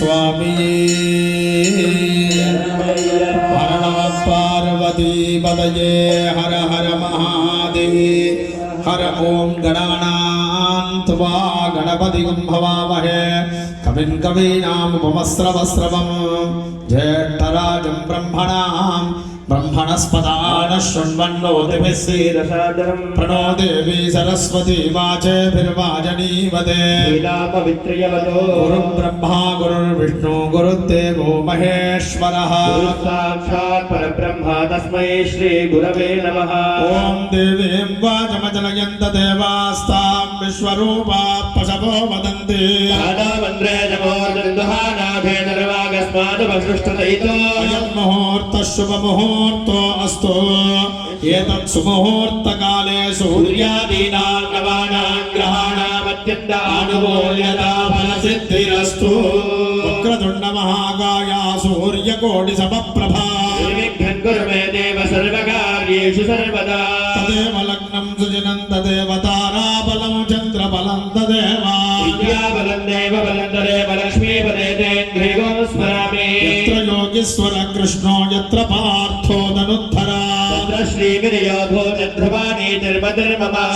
స్వామి. హర నమ పార్వతీ పదయే హర హర మహాదేవ్. హర ఓం గణానాన్వా గణపతి భవామహే కవిం కవీనాముపమస్రవస్రవం జ్యేష్ఠరాజం బ్రహ్మణాం ब्रह्मणस्पदान शृण्वन्नो दिविश्रीरसादरम् प्रणो देवी सरस्वती वाचभिर्वाजनीवदे लीलापवित्रयवतो गुरुं ब्रह्मा गुरुर्विष्णु गुरुर्देवो महेश्वरः साक्षात् परब्रह्म तस्मै श्रीगुरवे नमः ॐ देवीं वाचमजनयन्त देवास्ता विश्वरूपा पशवो वदन्ति दादामन्द्रे जमोर्दन्दुहानाभेदर्वागस्मादुपसृष्टदयितो अयं मुहूर्तः शुभमुहूर्तो अस्तु एतत् सुमुहूर्तकाले सूर्यादीनां नवानां ग्रहाणामत्यन्त आनुकूल्यता फलसिद्धिरस्तु वक्रतुण्डमहाकाया सूर्यकोटिसमप्रभा निर्विघ्नं कुरु मे देव सर्वकार्येषु सर्वदा तदेव लग्नं सुजनं तदेव ताराबलं चन्द्रबलं तदेव विद्याबलं देवबलं स्मरामि यत्र योगीश्वर कृष्णो यत्र पार्थो धनुद्धरा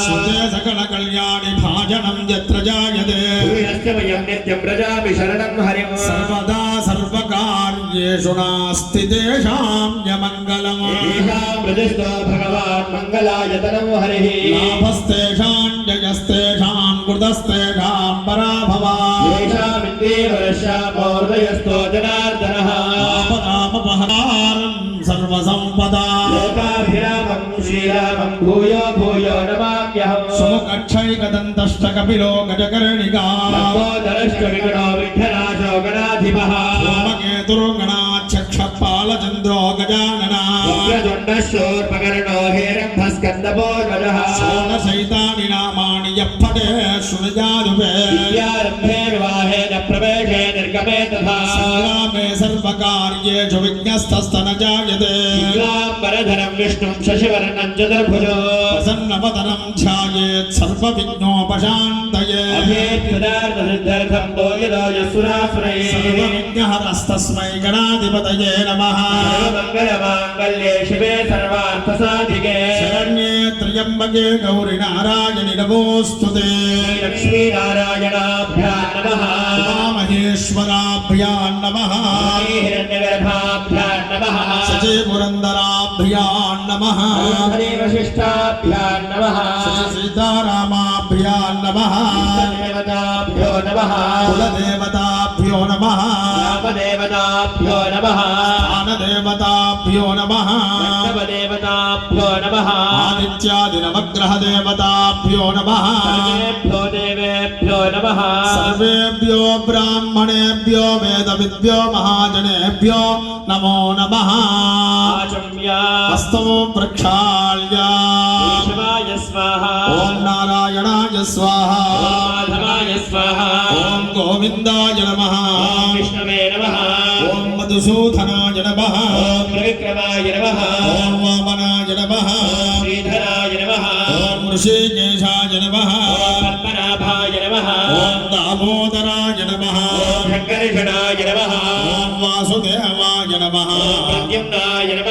सुते सकलकल्याणि भाजनं यत्र जायते। भूयश्च नित्यं व्रजामि शरणं हरिं सर्वदा सर्वकार्येषु नास्ति तेषां यमङ्गलम्। येषां व्रजस्तो भगवान् मङ्गलायतनं हरिः। लाभस्तेषां जयस्तेषां कृतस्तेषां पराभवा येषामिन्द्रियवरश्यामोदयस्तो जनार्दनः आपदामपहरारं सर्वसम्पदा लोकाभिरामं श्रीरामं भूयो भूयो नमाम्यहम् सुमुखक्षैकदन्तश्च कपिलो गजकर्णिका लम्बोदरश्च विगणो विठ्ठलाशो गणाधिपः धूमकेतुर्गणाचक्षपालचन्द्रो गजानना वक्रतुण्डशोर्पकर्णो हेरम्भस्कन्दपोर्वजः षोडशैतानि नामानि यः पठे शृणुजादुपे विद्यारम्भे विवाहे न प्रवेशे निर्गमे तथा सङ्ग्रामे सर्वकार्येषु विघ्नस्तस्तन जायते। शुक्लाम्बरधरं विष्णुं शशिवर्णं चतुर्भुजो। प्रसन्नवदनं ध्यायेत् सर्वविघ्नोपशान्तये। अभेत्युदार्थसिद्ध्यर्थं भोगितो यस्सुरासुरैः सर्वविघ्नहरस्तस्मै गणाधिपतये नमः। सर्वमङ्गलमाङ्गल्ये शिवे सर्वार्थसाधिके। शरण्ये त्र्यम्बके गौरि नारायणि नमोऽस्तु ते। लक्ष्मीनारायणाभ्यां नमः। उमामहेश्वराभ्यां नमः हिरण्यगर्भाभ्यां नमः शचीपुरन्दराभ्यां नमः हरिवशिष्टाभ्यां नमः सीतारामाभ्यां नमः देवताभ्यो नमः कुलदेवताभ्यो नमः रामदेवताभ्यो नमः स्थानदेवताभ्यो नमः देवताभ्यो नमः आदित्यादिनवग्रहदेवताभ्यो नमः सर्वेभ्यो देवेभ्यो नमः सर्वेभ्यो ब्राह्मणेभ्यो वेदविद्भ्यो महाजनेभ्यो नमो नमः आचम्या हस्तौ प्रक्षाल्य शिवाय स्वाहा ॐ नारायणाय स्वाहा माधवाय स्वाहा గోవిందాయ నమ విష్ణవే నమ ఓం మధుసూధనాయ నమ ఓం రవిక్రమాయ నమ ఓం వామనాయ నమ శ్రీధరాయ నమ ఓం ఋషికేశాయ నమ ఓం పద్మనాభాయ నమ ఓం దామోదరాయ నమ ఓం నమ ఓం వాసుదేవాయ నమ ప్రద్యుమ్నాయ నమ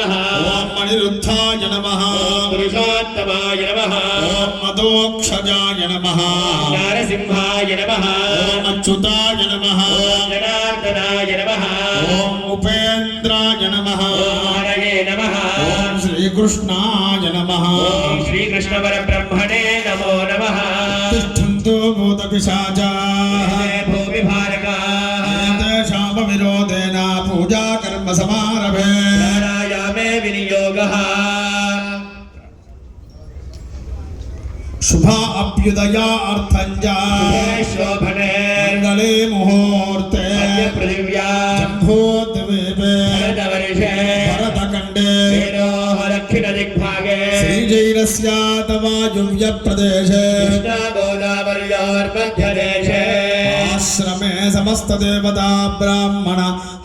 नमः ॐ प्रद्युम्नाय नमः ॐ मणिरुद्धाय नमः ॐ पुरुषोत्तमाय नमः ॐ मदोक्षजाय नमः नारसिंहाय नमः ॐ अच्युताय नमः ॐ जनार्दनाय नमः ॐ उपेन्द्राय नमः ॐ हरये नमः ॐ श्रीकृष्णाय नमः ॐ शुभ अभ्युदया अर्थञ्च शोभने मण्डले मुहूर्ते। पृथिव्या। जम्भोद्वीपे भरतवर्षे। भरतखण्डे। दक्षिणदिग्भागे श्रीजैरस्यातवायुव्यप्रदेशे गोदावर्योर्मध्यदेशे। आश्रमे समस्त समस्तदेवता ब्राह्मण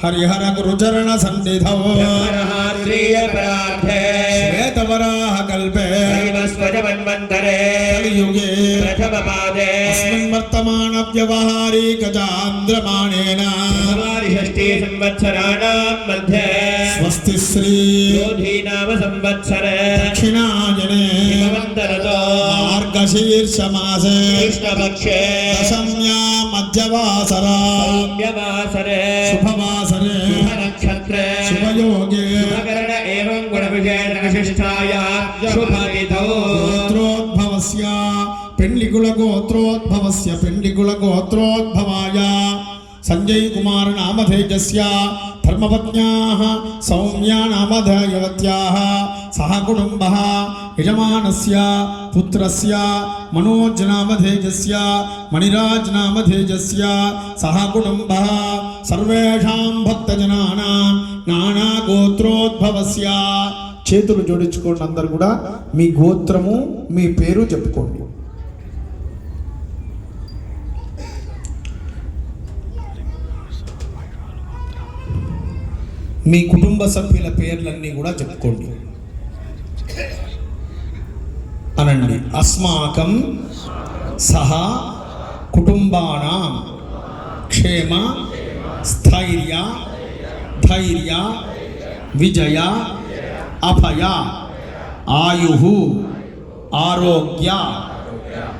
हरिहर गुरुचरण सन्निधौ प्रार्थे। वराह वराहकल्पे। स्वजमन्वन्तरे कलियुगे। प्रथमपादे। अस्मिन् वर्तमान व्यवहारे वर्तमानव्यवहारीकचान्द्रमाणेन षष्ठी संवत्सराणां मध्ये स्वस्ति श्री योधीनाम संवत्सरे दक्षिणायने। हिमवन्तरतो। मार्गशीर्षमासे। कृष्णपक्षे। दशम्या मध्यवासरा। सौम्यवासरे। शुभवासरे। शुभनक्षत्रे। शुभयोगे। शुभकरण एवं गुणविशेषविशिष्टा గోత్రోద్భవస్య పెండ్లికుల గోత్రోద్భవస్య పెండ్లికుల గోత్రోద్భవాయ సంజయ్ కుమార్ నామధేజస్య ధర్మపత్న్యాः సౌమ్యా నామధేయవత్యాः సహ కుటుంబः యజమానస్య పుత్రస్య మనోజ్ నామధేజస్య మణిరాజ్ నామధేజస్య సహ కుటుంబः సర్వేషాం భక్తజనానాం నానా గోత్రోద్భవస్య. చేతులు జోడించుకోండి అందరు కూడా. మీ గోత్రము మీ పేరు చెప్పుకోండి. మీ కుటుంబ సభ్యుల పేర్లన్నీ కూడా చెప్పుకోండి. అనండి. అస్మాకం సహా కుటుంబానాం క్షేమ స్థైర్య ధైర్య విజయ अभया आयु आरोग्या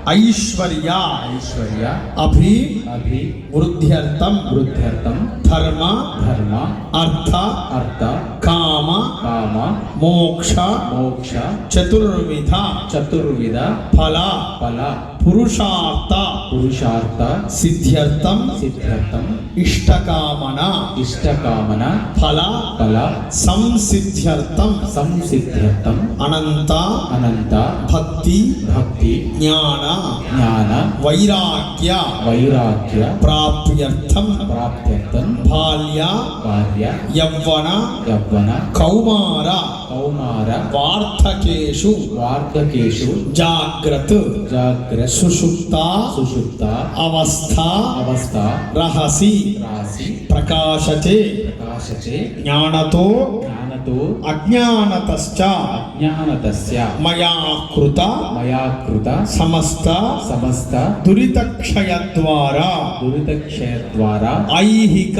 ऐश्वर्या ऐश्वर्या। अभी అభి వృద్ధ్యర్థం వృద్ధ్యర్థం ధర్మ ధర్మ అర్థ అర్థ కామ కామ మోక్ష మోక్ష చతుర్విధ చతుర్విధ ఫల ఫల పురుషార్థ పురుషార్థ సిద్ధ్యర్థం సిద్ధ్యర్థం ఇష్టకామన ఇష్టకామన ఫల ఫల సంసిద్ధ్యర్థం సంసిద్ధ్యర్థం అనంత అనంత భక్తి భక్తి జ్ఞాన జ్ఞాన వైరాగ్య వైరాగ్య ప్రాప్యర్థం. ప్రాప్త్యర్థం బాల్య భార్య. యవ్వన. యవ్వన. కౌమార. కౌమార. వార్ధకేషు. వార్ధకేషు. జాగ్రత్త జాగ్రత్త. సుషుప్త. సుషుప్త. అవస్థ. అవస్థ. రహసి. రాశి ప్రకాశతే. ప్రకాశచే జ్ఞానతో. జ్ఞానతో అజ్ఞానతశ్చ. జ్ఞానతస్య మయా కృత మయా కృత సమస్త. సమస్త. దురితక్షయ ద్వారా దురితక్షయ ద్వారా ఐహిక.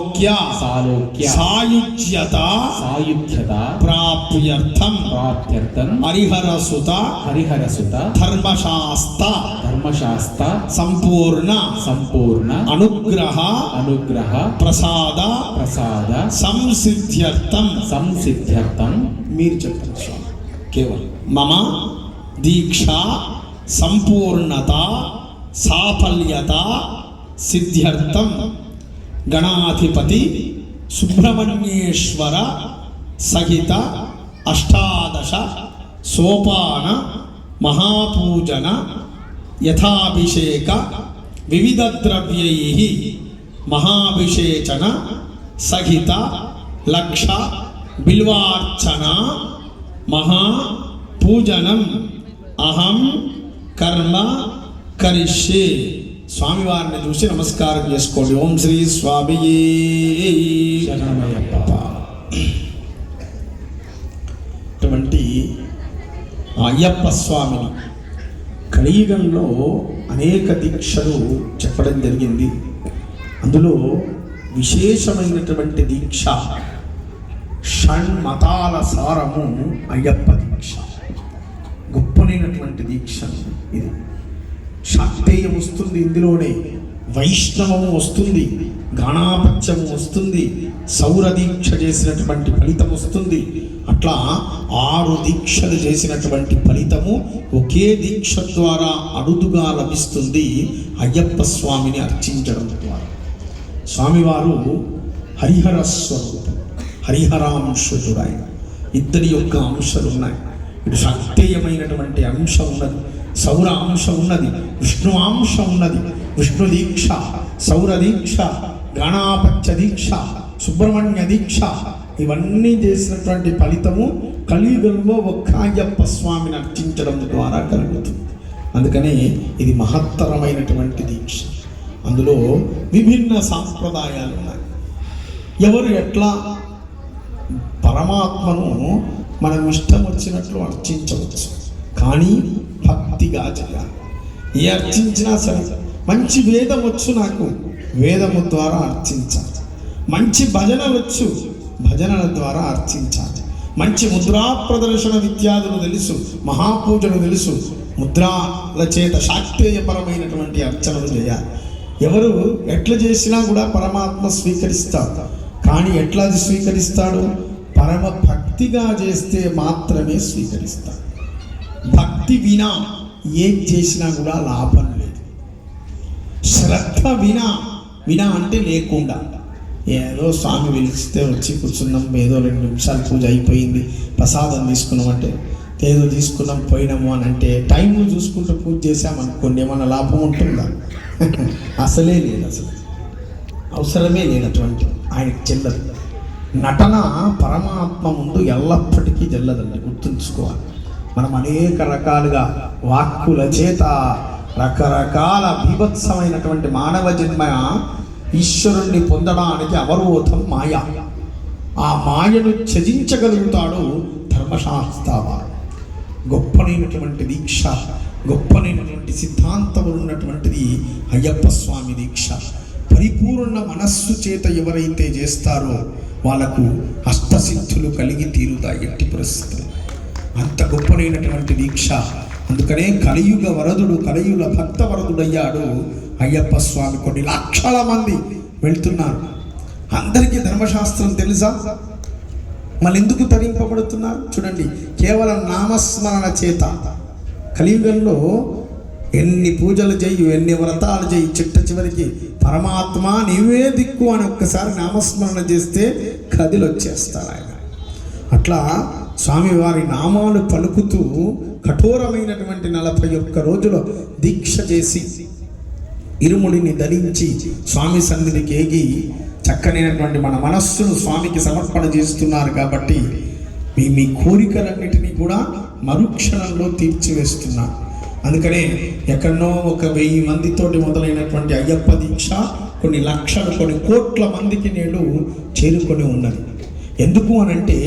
సాలోక్య. సాలోక్య. సాయుజ్యత సాయుధ్యత. ప్రాప్యర్థం ప్రాప్త్యర్థం. హరిహరసుత. హరిహరసుత. ధర్మశాస్త ధర్మశాస్త్ర. సంపూర్ణ. సంపూర్ణ. అనుగ్రహ. అనుగ్రహ. ప్రసాద. ప్రసాద. సంసిద్ధ్యర్థం. సంసిద్ధ్యర్థం. మీరు స్వామి. కేవలం. మమ దీక్ష సంపూర్ణత సాఫల్యత సిద్ధ్యర్థం. ಗಣಾಧಿಪತಿ ಸುಬ್ರಹ್ಮಣ್ಯೇಶ್ವರ ಸಹಿತ ಅಷ್ಟಾದಶ ಸೋಪಾನ ಮಹಾಪೂಜನ ಯಥಾಭಿಷೇಕ ವಿವಿಧ ದ್ರವ್ಯೈ ಮಹಾಭಿಷೇಚನ ಸಹಿತ ಲಕ್ಷ ಬಿಲ್ವಾರ್ಚನ ಮಹಾಪೂಜನಂ ಅಹಂ ಕರ್ಮ ಕರಿಷ್ಯೆ స్వామివారిని చూసి నమస్కారం చేసుకోండి. ఓం శ్రీ స్వామి అటువంటి అయ్యప్ప స్వామిని కలియుగంలో అనేక దీక్షలు చెప్పడం జరిగింది. అందులో విశేషమైనటువంటి దీక్ష షణ్మతాల సారము అయ్యప్ప దీక్ష. గొప్పనైనటువంటి దీక్ష ఇది. శాక్తేయం వస్తుంది ఇందులోనే. వైష్ణవము వస్తుంది గణాపత్యము వస్తుంది సౌర దీక్ష చేసినటువంటి ఫలితం వస్తుంది. అట్లా ఆరు దీక్షలు చేసినటువంటి ఫలితము ఒకే దీక్ష ద్వారా అరుదుగా లభిస్తుంది అయ్యప్ప స్వామిని అర్చించడం ద్వారా. స్వామివారు హరిహర స్వరూపం హరిహరాంశుడు ఆయన ఇద్దరి యొక్క అంశాలు ఉన్నాయి ఇటు శాక్తేయమైనటువంటి అంశం ఉన్నది. సౌర అంశం ఉన్నది విష్ణు అంశం ఉన్నది విష్ణు దీక్ష సౌర దీక్ష గణాపత్య దీక్ష సుబ్రహ్మణ్య దీక్ష ఇవన్నీ చేసినటువంటి ఫలితము కలియుగంలో ఒక్క అయ్యప్ప స్వామిని అర్చించడం ద్వారా కలుగుతుంది. అందుకని ఇది మహత్తరమైనటువంటి దీక్ష. అందులో విభిన్న సాంప్రదాయాలు ఉన్నాయి. ఎవరు ఎట్లా పరమాత్మను మనం ఇష్టం వచ్చినట్లు అర్చించవచ్చు? కానీ భక్తిగా చేయాలి ఏ అర్చించినా సరే మంచి వేదం వచ్చు నాకు వేదము ద్వారా అర్చించాలి. మంచి భజన వచ్చు భజనల ద్వారా అర్చించాలి. మంచి ముద్రా ప్రదర్శన విద్యాదులు తెలుసు మహాపూజలు తెలుసు ముద్రాల చేత శాక్తేయపరమైనటువంటి అర్చనలు చేయాలి. ఎవరు ఎట్లా చేసినా కూడా పరమాత్మ స్వీకరిస్తాడు. కానీ ఎట్లా అది స్వీకరిస్తాడు? పరమ భక్తిగా చేస్తే మాత్రమే స్వీకరిస్తాడు. భక్తి వినా ఏం చేసినా కూడా లాభం లేదు. శ్రద్ధ వినా వినా అంటే లేకుండా. ఏదో స్వామి పిలిస్తే వచ్చి కూర్చున్నాం ఏదో రెండు నిమిషాలు పూజ అయిపోయింది ప్రసాదం తీసుకున్నాం అంటే ఏదో తీసుకున్నాం పోయినాము అని అంటే టైం చూసుకుంటూ పూజ చేసామనుకోండి ఏమన్నా లాభం ఉంటుందా? అసలే లేదు అసలు. అవసరమే లేనటువంటి ఆయనకి చెల్లదు. నటన పరమాత్మ ముందు ఎల్లప్పటికీ చెల్లదండి గుర్తుంచుకోవాలి. మనం అనేక రకాలుగా వాక్కుల చేత రకరకాల బీభత్సమైనటువంటి మానవ జన్మ ఈశ్వరుణ్ణి పొందడానికి అవరోధం మాయ. ఆ మాయను త్యజించగలుగుతాడు ధర్మశాస్త్రవారు. గొప్పనైనటువంటి దీక్ష గొప్పనైనటువంటి సిద్ధాంతములు ఉన్నటువంటిది అయ్యప్ప స్వామి దీక్ష. పరిపూర్ణ మనస్సు చేత ఎవరైతే చేస్తారో వాళ్ళకు అష్టసిద్ధులు కలిగి తీరుతాయి ఎట్టి పరిస్థితులు అంత గొప్పనైనటువంటి దీక్ష. అందుకనే కలియుగ వరదుడు కలియుగ భక్త వరదుడయ్యాడు అయ్యప్ప స్వామి. కొన్ని లక్షల మంది వెళ్తున్నారు. అందరికీ ధర్మశాస్త్రం తెలుసా? మళ్ళీ ఎందుకు తరింపబడుతున్నారు? చూడండి కేవలం నామస్మరణ చేత. కలియుగంలో ఎన్ని పూజలు చెయ్యి ఎన్ని వ్రతాలు చేయి చిట్ట చివరికి పరమాత్మ నీవే దిక్కు అని ఒక్కసారి నామస్మరణ చేస్తే కదిలొచ్చేస్తారు ఆయన అట్లా స్వామివారి నామాలు పలుకుతూ కఠోరమైనటువంటి నలభై ఒక్క రోజుల దీక్ష చేసి ఇరుముడిని ధరించి స్వామి సన్నిధికి ఏగి చక్కనైనటువంటి మన మనస్సును స్వామికి సమర్పణ చేస్తున్నారు కాబట్టి మీ మీ కోరికలన్నిటినీ కూడా మరుక్షణంలో తీర్చివేస్తున్నారు అందుకనే ఎక్కడనో ఒక వెయ్యి మందితోటి మొదలైనటువంటి అయ్యప్ప దీక్ష కొన్ని లక్షలు కొన్ని కోట్ల మందికి నేడు చేరుకొని ఉన్నది. ఎందుకు అని అంటే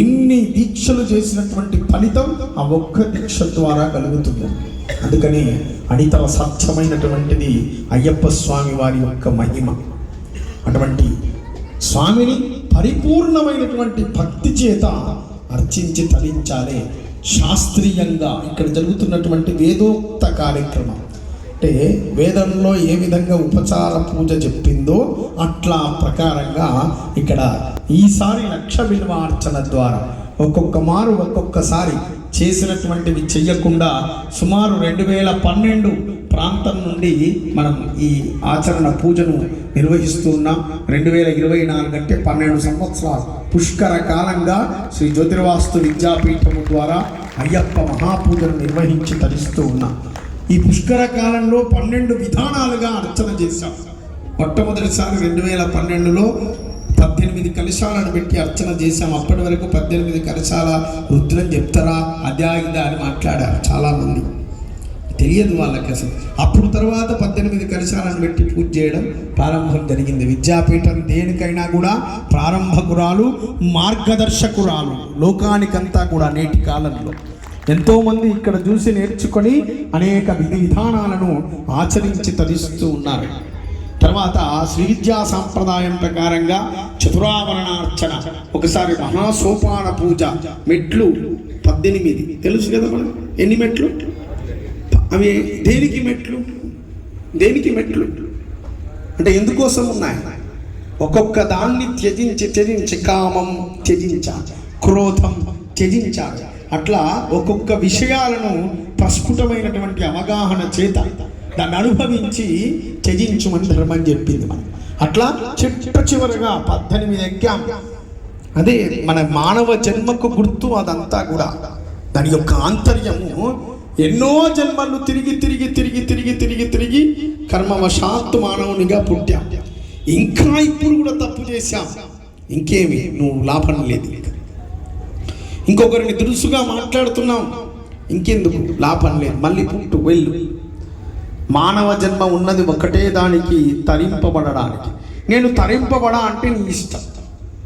ఇన్ని దీక్షలు చేసినటువంటి ఫలితం ఆ ఒక్క దీక్ష ద్వారా కలుగుతుంది. అందుకని అడితల సత్యమైనటువంటిది అయ్యప్ప స్వామి వారి యొక్క మహిమ. అటువంటి స్వామిని పరిపూర్ణమైనటువంటి భక్తి చేత అర్చించి తలించాలి శాస్త్రీయంగా ఇక్కడ జరుగుతున్నటువంటి వేదోక్త కార్యక్రమం. అంటే వేదంలో ఏ విధంగా ఉపచార పూజ చెప్పిందో అట్లా ప్రకారంగా ఇక్కడ ఈసారి లక్ష అర్చన ద్వారా ఒక్కొక్క మారు ఒక్కొక్కసారి చేసినటువంటివి చెయ్యకుండా సుమారు రెండు వేల పన్నెండు ప్రాంతం నుండి మనం ఈ ఆచరణ పూజను నిర్వహిస్తున్నాం రెండు వేల ఇరవై నాలుగు అంటే పన్నెండు సంవత్సరాలు పుష్కర కాలంగా శ్రీ జ్యోతిర్వాస్తు విద్యాపీఠము ద్వారా అయ్యప్ప మహాపూజను నిర్వహించి తరిస్తూ ఉన్నాం ఈ పుష్కర కాలంలో పన్నెండు విధానాలుగా అర్చన చేశాం. మొట్టమొదటిసారి రెండు వేల పన్నెండులో పద్దెనిమిది కలశాలను పెట్టి అర్చన చేశాం. అప్పటి వరకు పద్దెనిమిది కలశాల రుద్రం చెప్తారా అదా ఇదా అని మాట్లాడారు చాలామంది. తెలియదు వాళ్ళకి అసలు. అప్పుడు తర్వాత పద్దెనిమిది కలశాలను పెట్టి పూజ చేయడం ప్రారంభం జరిగింది. విద్యాపీఠం దేనికైనా కూడా ప్రారంభకురాలు మార్గదర్శకురాలు లోకానికంతా కూడా నేటి కాలంలో. ఎంతోమంది ఇక్కడ చూసి నేర్చుకొని అనేక విధి విధానాలను ఆచరించి తరిస్తూ ఉన్నారు. తర్వాత శ్రీ విద్యా సాంప్రదాయం ప్రకారంగా చతురావరణార్చన ఒకసారి మహాసోపాన పూజ మెట్లు పద్దెనిమిది. తెలుసు కదా మనం ఎన్ని మెట్లు? అవి దేనికి మెట్లు? దేనికి మెట్లు? అంటే ఎందుకోసం ఉన్నాయి? ఒక్కొక్క దాన్ని త్యజించి త్యజించి కామం త్యజించాలి క్రోధం త్యజించాలి. అట్లా ఒక్కొక్క విషయాలను ప్రస్ఫుటమైనటువంటి అవగాహన చేత దాన్ని అనుభవించి త్యజించుమని ధర్మం చెప్పింది మనం. అట్లా చిట్ట చివరగా పద్దెనిమిది ఎగ్గాం అదే మన మానవ జన్మకు గుర్తు అదంతా కూడా. దాని యొక్క ఆంతర్యము ఎన్నో జన్మలు తిరిగి తిరిగి తిరిగి తిరిగి తిరిగి తిరిగి కర్మవశాత్తు మానవునిగా పుట్టాం. ఇంకా ఇప్పుడు కూడా తప్పు చేశాం. ఇంకేమి? నువ్వు లాభం లేదు. ఇంకా. ఇంకొకరిని దురుసుగా మాట్లాడుతున్నాం. ఇంకెందుకు? లాభం లేదు. మళ్ళీ పుట్టు వెళ్ళు. మానవ జన్మ ఉన్నది ఒకటే దానికి తరింపబడడానికి. నేను తరింపబడా అంటే నీ ఇష్టం.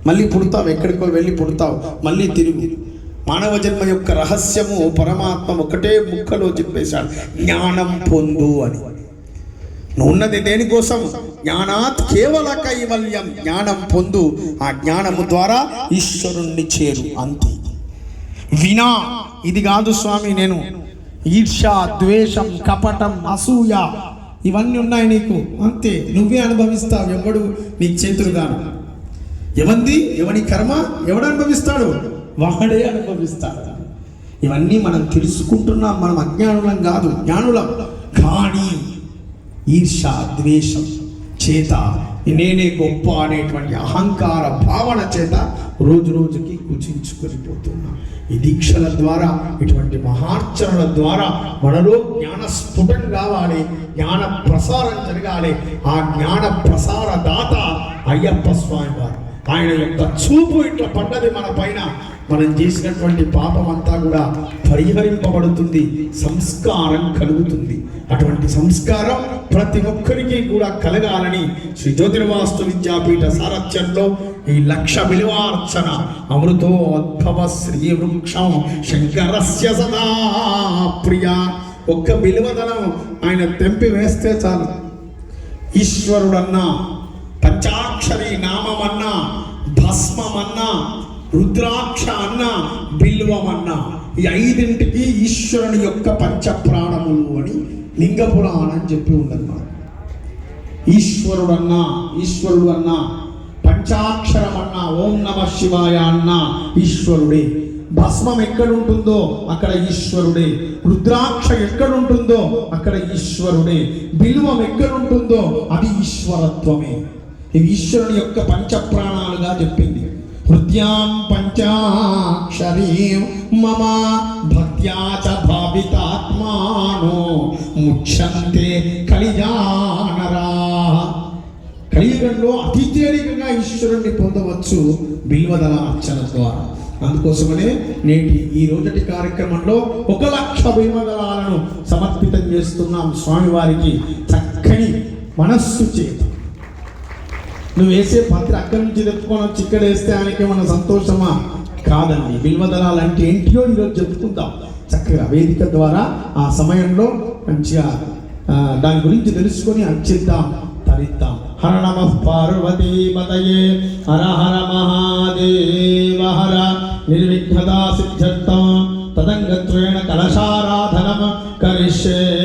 మళ్ళీ పుడతావు ఎక్కడికో వెళ్ళి పుడతావు మళ్ళీ తిరుగు. మానవ జన్మ యొక్క రహస్యము పరమాత్మ ఒకటే ముక్కలో చెప్పేశాడు. జ్ఞానం పొందు అని. ఉన్నది దేనికోసం జ్ఞానాత్ కేవల కైవల్యం. జ్ఞానం పొందు. ఆ జ్ఞానము ద్వారా ఈశ్వరుణ్ణి చేరు. అంతే. వినా ఇది కాదు స్వామి నేను ఈర్ష ద్వేషం కపటం అసూయ ఇవన్నీ ఉన్నాయి నీకు. అంతే నువ్వే అనుభవిస్తావు ఎవడు నీ చేతులుగాను. ఎవంది? ఎవని కర్మ? ఎవడు అనుభవిస్తాడు? వాడే అనుభవిస్తాడు. ఇవన్నీ మనం తెలుసుకుంటున్నాం మనం అజ్ఞానులం కాదు జ్ఞానులం. కానీ ఈర్ష ద్వేషం చేత నేనే గొప్ప అనేటువంటి అహంకార భావన చేత రోజు రోజుకి కుచించుకొని పోతున్నా ఈ దీక్షల ద్వారా ఇటువంటి మహార్చనల ద్వారా మనలో జ్ఞాన స్ఫుటం కావాలి జ్ఞాన ప్రసారం జరగాలి. ఆ జ్ఞాన ప్రసార దాత అయ్యప్ప స్వామి వారు ఆయన యొక్క చూపు ఇట్లా పడ్డది మన పైన. మనం చేసినటువంటి పాపం అంతా కూడా పరిహరింపబడుతుంది సంస్కారం కలుగుతుంది. అటువంటి సంస్కారం ప్రతి ఒక్కరికి కూడా కలగాలని శ్రీ జ్యోతిర్వాస్తు విద్యాపీఠ సారథ్యంలో ఈ లక్ష విలువార్చన అమృతోద్భవ శ్రీ వృక్షం శంకరస్య సదా ప్రియ. ఒక్క విలువదనం ఆయన తెంపి వేస్తే చాలు. ఈశ్వరుడన్నా పంచాక్షరి నామమన్నా భస్మమన్నా రుద్రాక్ష అన్న బిల్వమన్నా ఈ ఐదింటికి ఈశ్వరుని యొక్క పంచప్రాణములు అని లింగ పురాణం చెప్పి ఉందన్నమాట. ఈశ్వరుడన్నా ఈశ్వరుడు అన్న పంచాక్షరం అన్న ఓం నమ శివాయ అన్న ఈశ్వరుడే. భస్మం ఎక్కడుంటుందో అక్కడ ఈశ్వరుడే. రుద్రాక్ష ఎక్కడుంటుందో అక్కడ ఈశ్వరుడే. బిల్వం ఎక్కడుంటుందో అది ఈశ్వరత్వమే. ఇది ఈశ్వరుని యొక్క పంచప్రాణాలుగా చెప్పింది. హృద్యాం పంచాక్షరీం మమ భక్త్యా చ భావితాత్మానో ముక్షంతే కలిజానరా కలియుగంలో అతి తేలికగా ఈశ్వరుణ్ణి పొందవచ్చు బిల్వదల అర్చన ద్వారా। అందుకోసమనే నేటి ఈ రోజటి కార్యక్రమంలో ఒక లక్ష బిల్వదళాలను సమర్పితం చేస్తున్నాం స్వామివారికి చక్కని మనస్సు చేత। నువ్వు వేసే పత్రి అక్కడి నుంచి తెచ్చుకొని వచ్చి ఇక్కడ వేస్తే ఆయనకి ఏమన్నా సంతోషమా? కాదండి. బిల్వదళాలు అంటే ఏంటియో ఈరోజు చెప్పుకుందాం చక్కగా వేదిక ద్వారా ఆ సమయంలో మంచిగా దాని గురించి తెలుసుకొని అర్చిద్దాం తరిద్దాం. హర నమ పార్వతీ పతయే. హర హర మహాదేవ హర. నిర్విఘ్నతా సిద్ధ్యర్థం. తదంగత్వేన కలశారాధనం. కరిష్యే